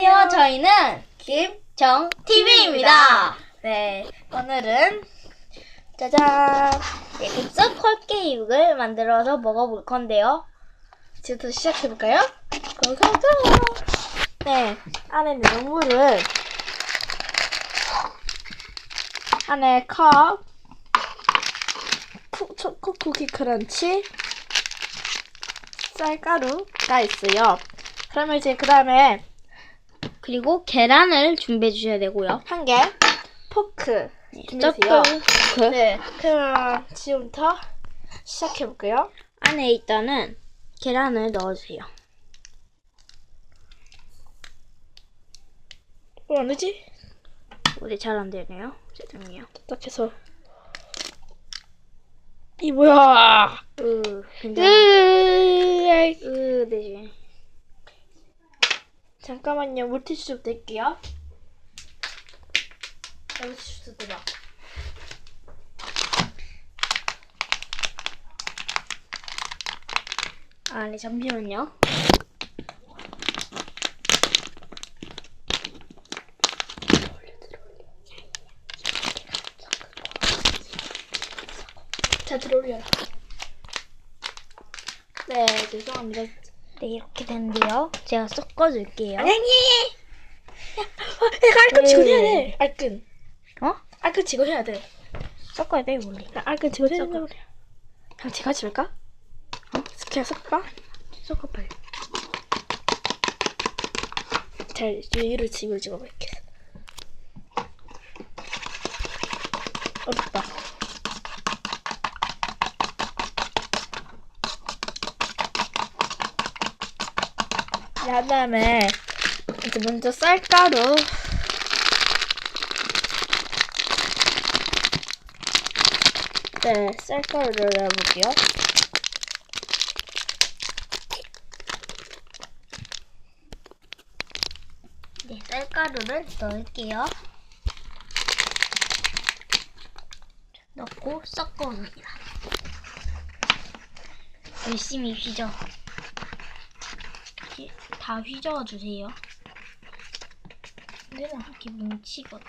안녕하세요. 저희는 김정 TV입니다. 네, 오늘은 짜잔 네, 흑석 헐게육을 만들어서 먹어볼 건데요. 지금부터 시작해 볼까요? 고고고. 네, 안에 내용물을 안에 컵, 쿠, 초코 쿠키 크런치, 쌀가루가 있어요. 그러면 이제 그 다음에 그리고 계란을 준비해 주셔야 되고요. 한 개, 포크 준비해주세요. 쩌끄 네, 그럼 지금부터 시작해 볼게요. 안에 일단은 계란을 넣어주세요. 어, 안 되지? 우리 잘 안 되네요. 죄송해요. 딱해서 이 뭐야? 으, 괜찮아. 으, 으, 되지. 잠깐만요. 물티슈 좀 댈게요. 자, 물티슈 좀 대봐. 아, 네, 잠시만요. 자, 들어올려라. 네, 죄송합니다. 네, 이렇게 됐는데요. 제가 섞어줄게요. 내가 알끈 지고 해야 네. 돼. 알끈. 어? 알끈 지고 해야 돼. 섞어야 돼, 원래. 나 알끈 지고 해야 된다 그래. 그냥 제가 집을까? 어? 그냥 섞을까? 섞어 빨리. 잘 위로 집을 찍어봐 이렇게. 어렵다. 그 다음에 이제 먼저 쌀가루 네 쌀가루를 넣어볼게요 네, 쌀가루를 넣을게요. 넣고 섞어줍니다. 열심히 휘저. 다 휘저어 주세요. 내놔 이렇게 뭉치거든.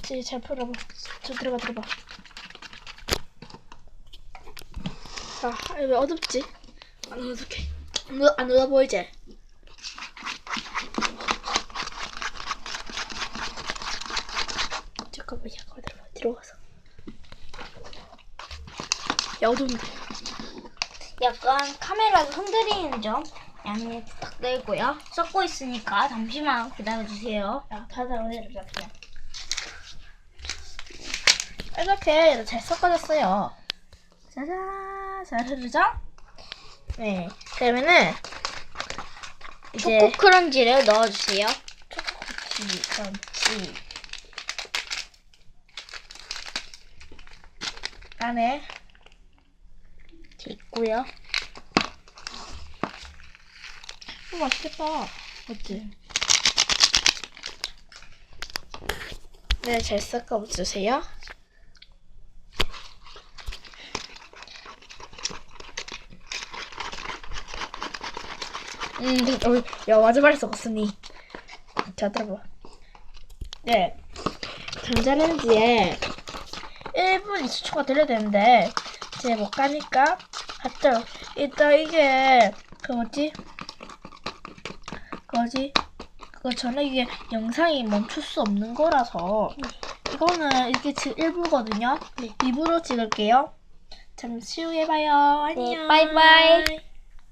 이제 잘 풀어봐 저 들어봐 들어봐 아왜 어둡지? 안 어둡게 안, 어- 안 어두워 보이지? 잠깐만 잠깐만 들어가 들어가서 야 어두운데 약간 카메라가 흔들리는 점 양해 부탁드리고요. 섞고 있으니까 잠시만 기다려주세요. 야 다들 오늘 그냥 이렇게 잘 섞어졌어요 짜잔 잘 흐르죠? 네 그러면은 이제 초코 크런치를 넣어주세요. 초코쿠키 크런치 안에 이렇게 있고요. 오 맛있겠다. 맞지? 네 잘 섞어 주세요. 음, 어, 야 마지막에 섞었으니. 자 들어봐. 네. 전자레인지에 1분 20초가 들려야 되는데 이제 못 가니까 갔죠? 일단 이게 그 뭐지? 그 거지? 그거 전에 이게 영상이 멈출 수 없는 거라서. 이거는 이게 지금 1부거든요? 2부로 찍을게요. 잠시 후에 봐요. 안녕. 네, 바이바이.